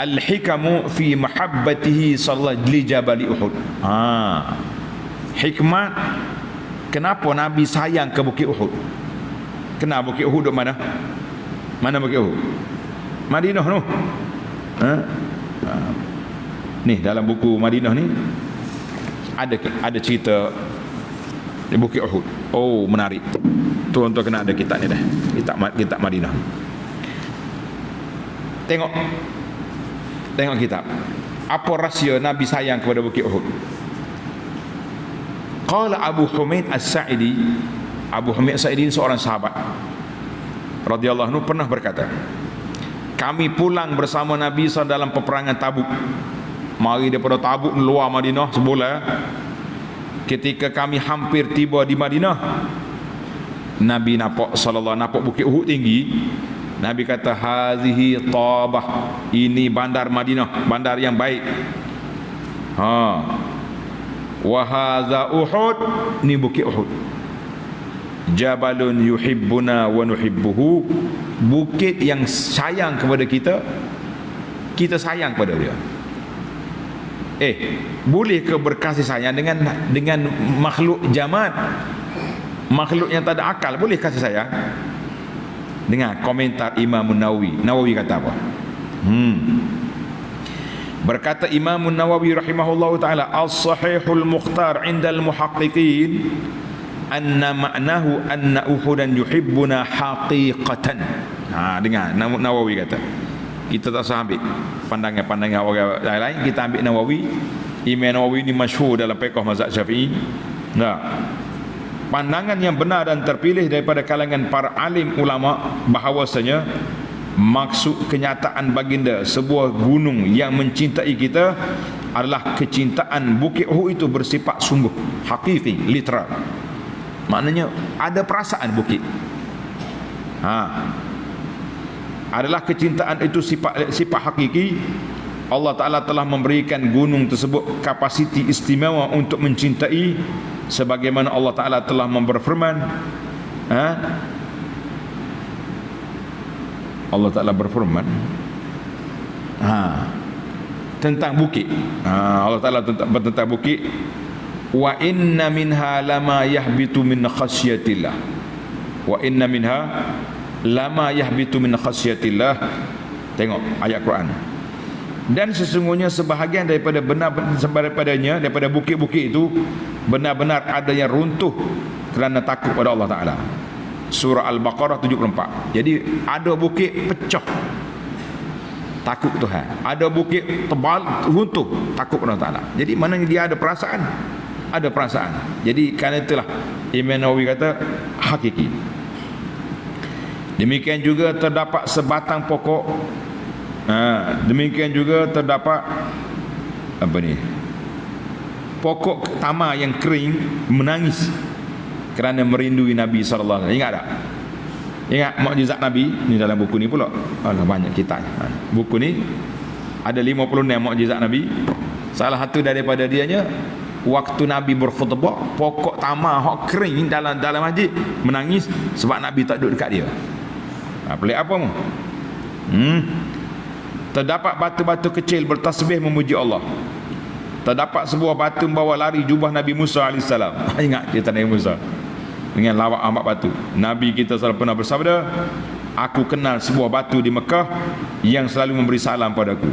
al-hikamu fi mahabbatihi sallallahu li jabal Uhud. Ha. Hikmat kenapa Nabi sayang ke Bukit Uhud? Kenapa Bukit Uhud duk mana? Mana Bukit Uhud? Madinah tu. Ha? ha. Ni dalam buku Madinah ni ada ada cerita di Bukit Uhud. Oh, menarik. Tuan-tuan kena ada kitab ni dah. Kitab kitab Madinah. Tengok Tengok kitab. Apa rahsia Nabi sayang kepada Bukit Uhud? Qala Abu Humaid As-Sa'idi, Abu Humaid As-Sa'idi seorang sahabat radhiyallahu anhu pernah berkata, kami pulang bersama Nabi SAW dalam peperangan Tabuk. Mari daripada Tabuk luar Madinah sebulan. Ketika kami hampir tiba di Madinah, Nabi nampak sallallahu nampak bukit Uhud tinggi, Nabi kata hazihi tabah. Ini bandar Madinah bandar yang baik. Ha. Wa hadza Uhud. Ni bukit Uhud. Jabalun yuhibbuna wa nuhibbuhu. Bukit yang sayang kepada kita kita sayang kepada dia. Eh boleh ke berkasih sayang dengan dengan makhluk jamat makhluk yang tak ada akal boleh kasih sayang Dengar komentar Imam Nawawi. Nawawi kata apa? Hmm. Berkata Imam Nawawi rahimahullahu taala as-sahihul mukhtar 'inda al-muhaqqiqin anna ma'nahu anna uhudan yuhibbuna haqiqatan. Ha dengar Nawawi kata. Kita tak usah ambil pandangan-pandangan orang lain, kita ambil Nawawi. Imam Nawawi ni masyhur dalam fiqh mazhab Syafi'i. Nah, pandangan yang benar dan terpilih daripada kalangan para alim ulama bahawasanya maksud kenyataan baginda sebuah gunung yang mencintai kita adalah kecintaan bukit Uhud itu bersifat sungguh hakiki literal. Maknanya ada perasaan bukit. Ha. Adalah kecintaan itu sifat sifat hakiki. Allah Ta'ala telah memberikan gunung tersebut kapasiti istimewa untuk mencintai sebagaimana Allah Ta'ala telah berfirman ha? Allah Ta'ala berfirman ha? tentang bukit ha? Allah Ta'ala tentang, tentang bukit wa inna minha lama yahbitu min khasyatillah wa inna minha lama yahbitu min khasyatillah tengok ayat Quran dan sesungguhnya sebahagian daripada benar daripadanya daripada bukit-bukit itu benar-benar ada yang runtuh kerana takut pada Allah Taala. Surah Al-Baqarah 74. Jadi ada bukit pecah takut Tuhan. Ada bukit tebal runtuh takut pada Allah Taala. Jadi mana dia ada perasaan? Ada perasaan. Jadi kerana itulah Imam Nawawi kata hakiki. Demikian juga terdapat sebatang pokok Ha, demikian juga terdapat apa ni? Pokok tama yang kering menangis kerana merindui Nabi sallallahu alaihi wasallam. Ingat tak? Ingat mukjizat Nabi ni dalam buku ni pula. Alah banyak kita. Buku ni ada 56 mukjizat Nabi. Salah satu daripada dianya waktu Nabi berkhutbah, pokok tama hok kering dalam dalam masjid menangis sebab Nabi tak duduk dekat dia. Ha, pelik apa mu? Hmm. Terdapat batu-batu kecil bertasbih memuji Allah. Terdapat sebuah batu membawa lari jubah Nabi Musa AS. Ingat kita Nabi Musa. Dengan lawak amat batu. Nabi kita selalu pernah bersabda. Aku kenal sebuah batu di Mekah yang selalu memberi salam padaku.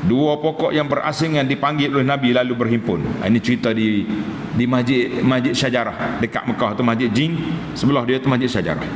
Dua pokok yang berasingan dipanggil oleh Nabi lalu berhimpun. Ini cerita di di masjid masjid Syajarah dekat Mekah tu masjid Jin sebelah dia tu masjid Syajarah.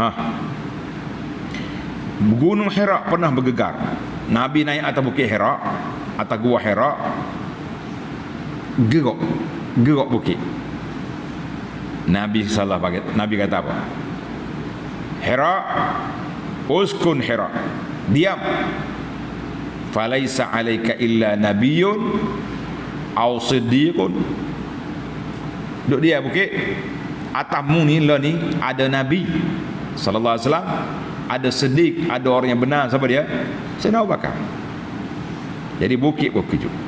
Ha, Gunung Hira pernah bergegar. Nabi naik atas bukit Hira, atas gua Hira. Gerak. Gerak bukit. Nabi salah bagi Nabi kata apa? Hira uskun Hira. Diam. Falaisa alaika illa nabiyyun aw siddiqun. Duk dia bukit. Atasmu ni lah ni ada nabi sallallahu alaihi wasallam ada sedik, ada orang yang benar siapa dia? Sayyidina Abu Bakar. Jadi bukit bukit juga.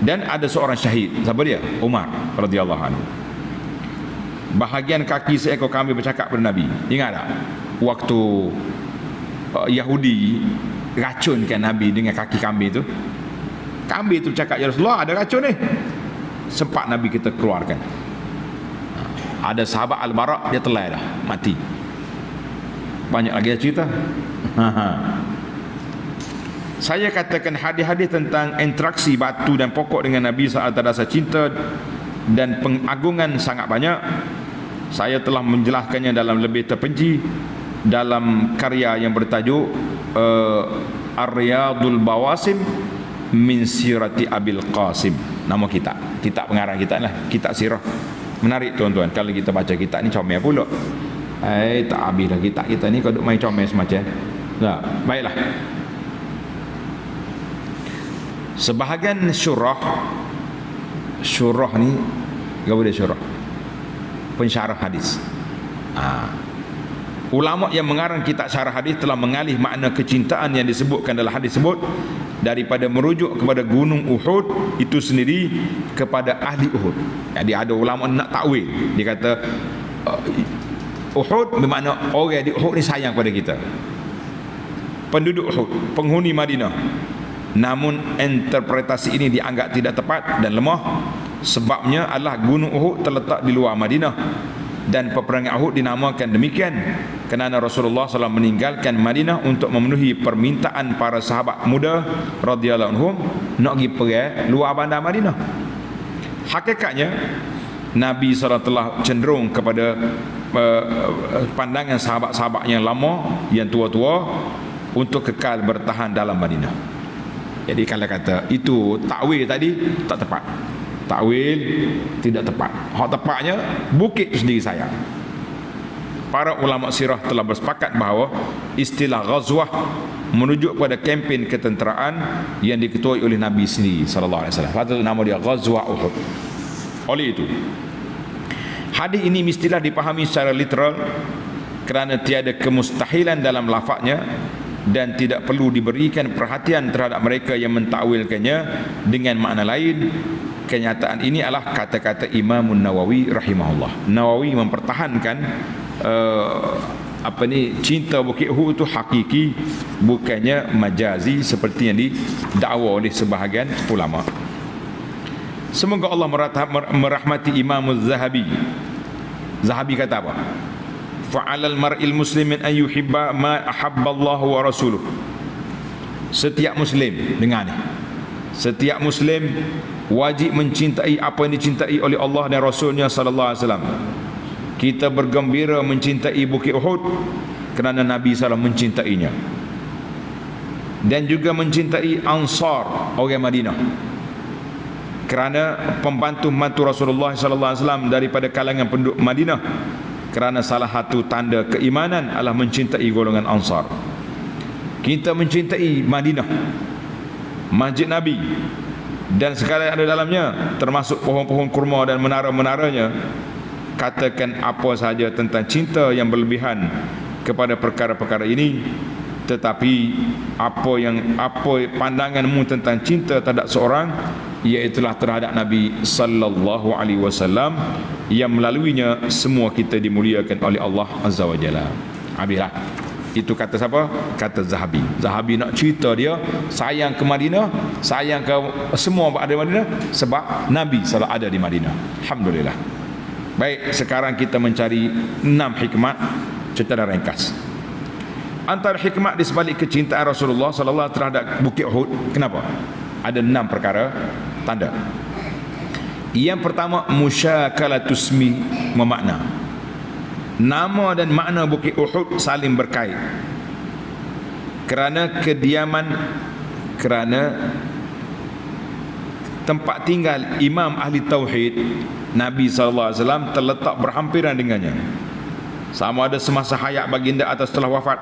Dan ada seorang syahid, siapa dia? Umar radhiyallahu anhu. Bahagian kaki seekor kambing bercakap kepada Nabi. Ingat tak? waktu uh, Yahudi racunkan Nabi dengan kaki kambing tu kambing tu cakap ya Rasulullah ada racun ni sempat Nabi kita keluarkan ada sahabat Al-Bara dia telah dah mati. Banyak lagi cerita? Saya katakan hadis-hadis tentang interaksi batu dan pokok dengan Nabi saat rasa cinta dan pengagungan sangat banyak. Saya telah menjelaskannya dalam lebih terperinci dalam karya yang bertajuk uh, Ar-Riyadul Bawasim min Sirati Abil Qasim. Nama kita kitab pengarang kita lah. Kitab sirah menarik tuan-tuan. Kalau kita baca kitab ni comel pula. Eh tak habis dah kitab kita ni kau duk main comel semacam. Tak baiklah. Sebahagian syurah syurah ni apa dia syurah. Pensyarah hadis. Ah Ulama yang mengarang kitab syarah hadis telah mengalih makna kecintaan yang disebutkan dalam hadis tersebut daripada merujuk kepada gunung Uhud itu sendiri kepada ahli Uhud. Jadi ada ulama nak takwil. Dia kata uh, Uhud bermakna orang di Uhud ni sayang pada kita. Penduduk Uhud, penghuni Madinah. Namun interpretasi ini dianggap tidak tepat dan lemah sebabnya adalah gunung Uhud terletak di luar Madinah dan peperangan Uhud dinamakan demikian kerana Rasulullah SAW meninggalkan Madinah untuk memenuhi permintaan para sahabat muda radhiyallahu anhum nak pergi perang luar bandar Madinah. Hakikatnya Nabi SAW telah cenderung kepada uh, pandangan sahabat-sahabat yang lama yang tua-tua untuk kekal bertahan dalam Madinah. Jadi kalau kata itu takwil tadi tak tepat takwil tidak tepat hak tepatnya bukit itu sendiri saya para ulama sirah telah bersepakat bahawa istilah ghazwah menuju kepada kempen ketenteraan yang diketuai oleh Nabi sendiri sallallahu alaihi wasallam. Patut nama dia Ghazwah Uhud. Oleh itu, hadis ini mestilah dipahami secara literal kerana tiada kemustahilan dalam lafaznya dan tidak perlu diberikan perhatian terhadap mereka yang mentakwilkannya dengan makna lain kenyataan ini adalah kata-kata Imam Nawawi rahimahullah. Nawawi mempertahankan uh, apa ni cinta Bukit Uhud itu hakiki bukannya majazi seperti yang didakwa oleh sebahagian ulama. Semoga Allah merahmati Imam Az-Zahabi. Zahabi kata apa? Fa'alal mar'il muslimin an yuhibba ma ahabba Allah wa rasuluh. Setiap muslim dengar ni. Setiap muslim wajib mencintai apa yang dicintai oleh Allah dan Rasulnya sallallahu alaihi wasallam. Kita bergembira mencintai Bukit Uhud kerana Nabi SAW mencintainya. Dan juga mencintai Ansar orang Madinah. Kerana pembantu-pembantu Rasulullah sallallahu alaihi wasallam daripada kalangan penduduk Madinah. Kerana salah satu tanda keimanan adalah mencintai golongan Ansar. Kita mencintai Madinah. Masjid Nabi dan sekali ada dalamnya termasuk pohon-pohon kurma dan menara-menaranya katakan apa sahaja tentang cinta yang berlebihan kepada perkara-perkara ini tetapi apa yang apa pandanganmu tentang cinta terhadap seorang iaitulah terhadap Nabi sallallahu alaihi wasallam yang melaluinya semua kita dimuliakan oleh Allah azza wajalla habislah itu kata siapa? Kata Zahabi. Zahabi nak cerita dia sayang ke Madinah, sayang ke semua ada di Madinah sebab Nabi selalu ada di Madinah. Alhamdulillah. Baik, sekarang kita mencari enam hikmat secara ringkas. Antara hikmat di sebalik kecintaan Rasulullah sallallahu alaihi terhadap Bukit Uhud, kenapa? Ada enam perkara tanda. Yang pertama musyakalatusmi memakna nama dan makna Bukit Uhud saling berkait. Kerana kediaman kerana tempat tinggal imam ahli tauhid Nabi SAW terletak berhampiran dengannya. Sama ada semasa hayat baginda atau setelah wafat.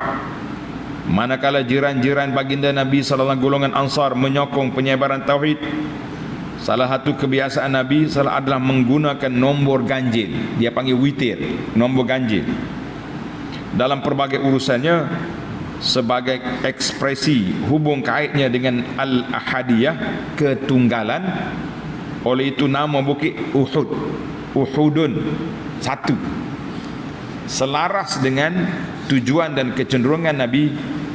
Manakala jiran-jiran baginda Nabi SAW golongan ansar menyokong penyebaran tauhid Salah satu kebiasaan Nabi salah adalah menggunakan nombor ganjil. Dia panggil witir, nombor ganjil. Dalam pelbagai urusannya sebagai ekspresi hubung kaitnya dengan al-ahadiyah ketunggalan oleh itu nama bukit Uhud Uhudun satu selaras dengan tujuan dan kecenderungan Nabi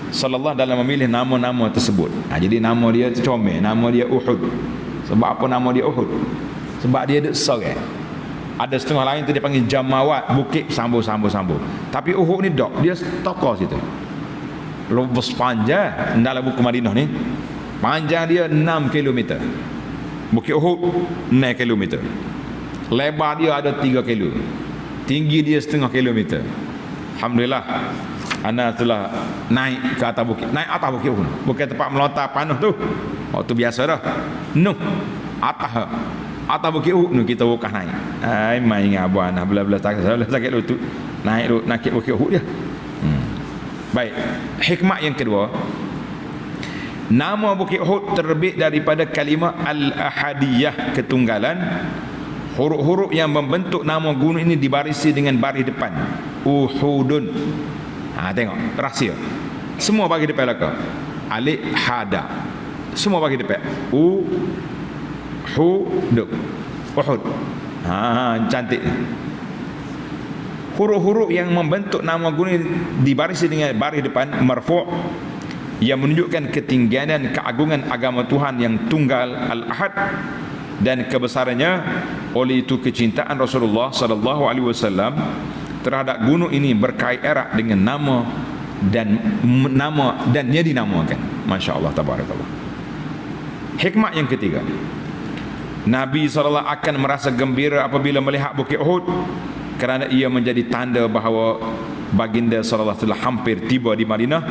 sallallahu dalam memilih nama-nama tersebut. Ha, jadi nama dia comel, nama dia Uhud. Sebab apa nama dia Uhud? Sebab dia dek sorang. Ada setengah lain tu dia panggil Jamawat, bukit sambung-sambung-sambung. Tapi Uhud ni dok, dia tokoh situ. Lubus panjang dalam buku Madinah ni. Panjang dia 6 km. Bukit Uhud 6 km. Lebar dia ada 3 km. Tinggi dia setengah kilometer. Alhamdulillah Ana telah naik ke atas bukit Naik atas bukit pun Bukan tempat melontar panuh tu Waktu biasa dah. Nuh. Atas Atas bukit Uhud Nuh kita buka naik. Hai main dengan abu anak Belah-belah sakit Belah sakit lutut. Naik lu Naik bukit Uhud dia. Hmm. Baik. Hikmat yang kedua. Nama Bukit Uhud terbit daripada kalimah Al-Ahadiyah Ketunggalan. Huruf-huruf yang membentuk nama gunung ini dibarisi dengan baris depan. Uhudun. Ha tengok. Rahsia. Semua bagi depan laka. Alif hada. Semua bagi depan. U hu du. Uhud. Ha, cantik. Huruf-huruf yang membentuk nama gunung dibarisi dengan baris depan marfu' yang menunjukkan ketinggian dan keagungan agama Tuhan yang tunggal al-ahad dan kebesarannya oleh itu kecintaan Rasulullah sallallahu alaihi wasallam terhadap gunung ini berkait erat dengan nama dan nama dan dia dinamakan masya-Allah tabarakallah hikmah yang ketiga Nabi SAW akan merasa gembira apabila melihat Bukit Uhud kerana ia menjadi tanda bahawa baginda SAW telah hampir tiba di Madinah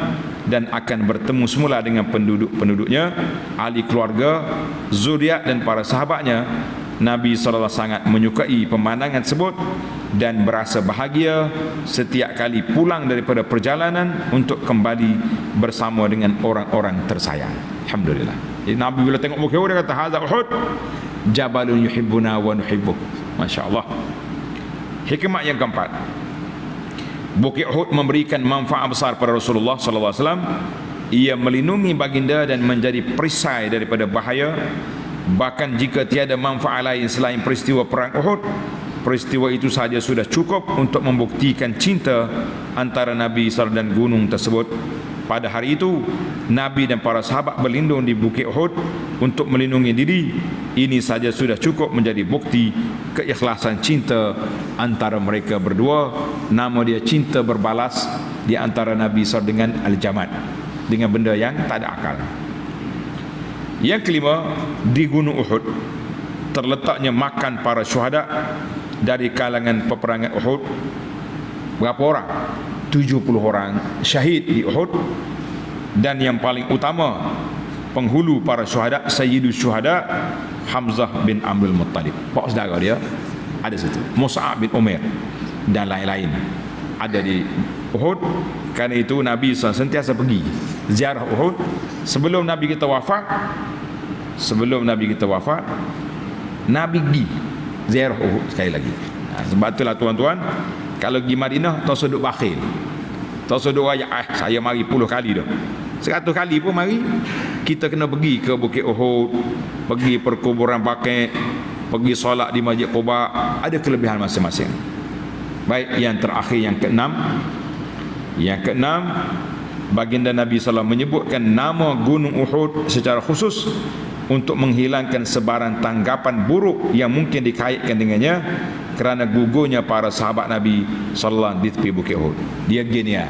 dan akan bertemu semula dengan penduduk-penduduknya ahli keluarga, zuriat dan para sahabatnya Nabi SAW sangat menyukai pemandangan tersebut dan berasa bahagia setiap kali pulang daripada perjalanan untuk kembali bersama dengan orang-orang tersayang. Alhamdulillah. Jadi Nabi bila tengok Uhud dia kata hadza Uhud jabalun yuhibbuna wa nuhibbuh. Masya-Allah. Hikmah yang keempat. Bukit Uhud memberikan manfaat besar pada Rasulullah sallallahu alaihi wasallam. Ia melindungi baginda dan menjadi perisai daripada bahaya Bahkan jika tiada manfaat lain selain peristiwa perang Uhud Peristiwa itu saja sudah cukup untuk membuktikan cinta antara Nabi SAW dan gunung tersebut Pada hari itu Nabi dan para sahabat berlindung di Bukit Uhud Untuk melindungi diri Ini saja sudah cukup menjadi bukti Keikhlasan cinta antara mereka berdua Nama dia cinta berbalas Di antara Nabi SAW dengan Al-Jamad Dengan benda yang tak ada akal yang kelima di Gunung Uhud terletaknya makan para syuhada dari kalangan peperangan Uhud. Berapa orang? 70 orang syahid di Uhud dan yang paling utama penghulu para syuhada Sayyidus Syuhada Hamzah bin Abdul Muttalib. Pak saudara dia ada situ. Mus'ab bin Umar dan lain-lain ada di Uhud kerana itu Nabi SAW sentiasa pergi ziarah Uhud sebelum Nabi kita wafat sebelum Nabi kita wafat Nabi pergi ziarah Uhud sekali lagi sebab itulah tuan-tuan kalau pergi Madinah tak sudut bakhil. Tak sudut raya eh, saya mari puluh kali dah. Seratus kali pun mari. Kita kena pergi ke Bukit Uhud pergi perkuburan Bakit pergi solat di Masjid Quba. Ada kelebihan masing-masing. Baik yang terakhir yang keenam. Yang keenam Baginda Nabi SAW menyebutkan nama Gunung Uhud secara khusus untuk menghilangkan sebaran tanggapan buruk yang mungkin dikaitkan dengannya kerana gugurnya para sahabat Nabi SAW di tepi Bukit Uhud. Dia gini ya.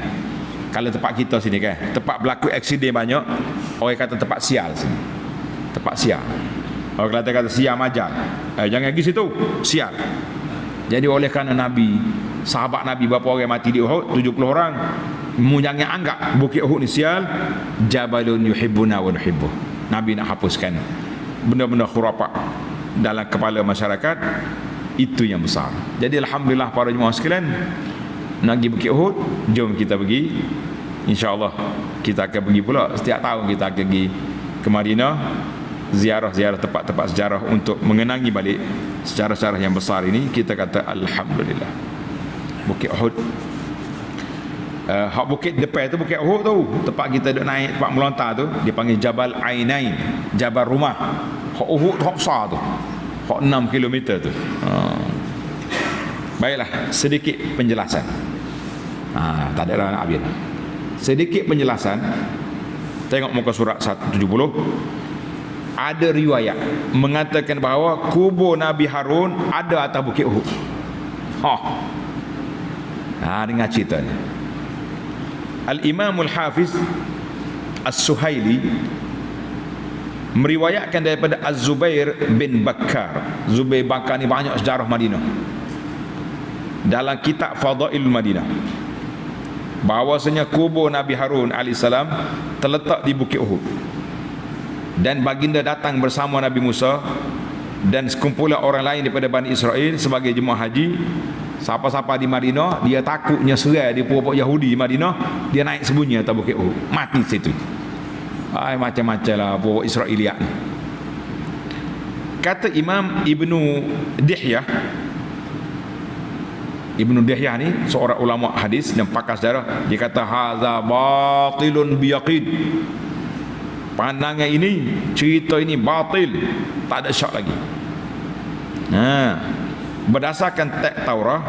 Kalau tempat kita sini kan, tempat berlaku aksiden banyak, orang kata tempat sial sini. Tempat sial. Orang kata kata sial majal. Eh, jangan pergi situ, sial. Jadi oleh kerana Nabi sahabat Nabi berapa orang mati di Uhud 70 orang mu jangan anggap bukit Uhud ni sial jabalun yuhibbuna wa nuhibbu Nabi nak hapuskan benda-benda khurafat dalam kepala masyarakat itu yang besar. Jadi Alhamdulillah para jemaah sekalian nak pergi bukit Uhud jom kita pergi. InsyaAllah kita akan pergi pula. Setiap tahun kita akan pergi ke Madinah ziarah-ziarah tempat-tempat sejarah untuk mengenangi balik sejarah-sejarah yang besar ini. Kita kata Alhamdulillah. Bukit Uhud. Uh, hak bukit depan tu bukit Uhud tu. Tempat kita duduk naik tempat melontar tu dia panggil Jabal Ainain Jabal Rumah. Hak Uhud hak besar tu hak 6 km tu. Uh. baiklah sedikit penjelasan. Ha, tak ada nak habis. Sedikit penjelasan. Tengok muka surat 170 ada riwayat mengatakan bahawa kubur Nabi Harun ada atas bukit Uhud. Ha. Ha dengar cerita ni Al-Imam Al-Hafiz As-Suhaili meriwayatkan daripada Az-Zubair bin Bakar Zubair Bakar ni banyak sejarah Madinah. Dalam kitab Fadail Madinah. Bahawasanya kubur Nabi Harun AS terletak di Bukit Uhud. Dan baginda datang bersama Nabi Musa dan sekumpulan orang lain daripada Bani Israel sebagai jemaah haji. Siapa-siapa di Madinah dia takutnya serai di puak Yahudi di Madinah dia naik sembunyi atas Bukit Uhud. Mati situ Ay, macam-macam lah puak Israeliat kata Imam Ibnu Dihyah Ibnu Dihyah ni seorang ulama hadis dan pakar sejarah. Dia kata hadza batilun biyaqid pandangan ini cerita ini batil. Tak ada syak lagi. Ha. Berdasarkan teks Taurat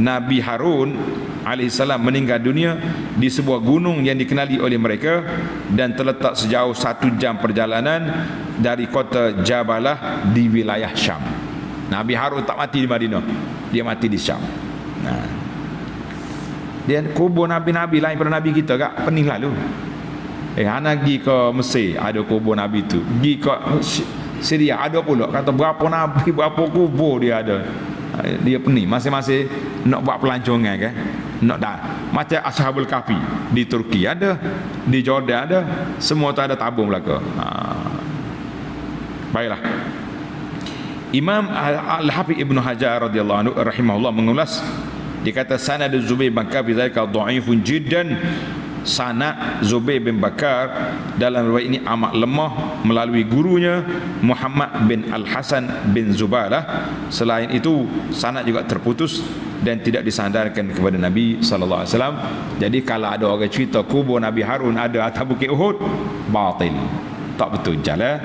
Nabi Harun alaihissalam meninggal dunia di sebuah gunung yang dikenali oleh mereka dan terletak sejauh satu jam perjalanan dari kota Jabalah di wilayah Syam. Nabi Harun tak mati di Madinah dia mati di Syam. Nah. dia kubur Nabi-Nabi lain pada Nabi kita kak pening lalu eh anak pergi ke Mesir ada kubur Nabi tu. Pergi ke Syria ada pula. Kata berapa Nabi berapa kubur dia ada? Dia pening. Masing-masing nak buat pelancongan kan nak dah. Macam Ashabul Kahfi di Turki ada di Jordan ada semua tu ada tabung belaka. Ha. baiklah. Imam Al-Hafiz Ibn Hajar radhiyallahu anhu rahimahullah mengulas. Dia kata sanad Zubair bin Bakar bizalika dhaifun jiddan. Sanad Zubair bin Bakar dalam riwayat ini amat lemah melalui gurunya Muhammad bin Al-Hasan bin Zubalah selain itu sanad juga terputus dan tidak disandarkan kepada Nabi sallallahu alaihi wasallam. Jadi kalau ada orang cerita kubur Nabi Harun ada atas bukit Uhud batil. Tak betul jalan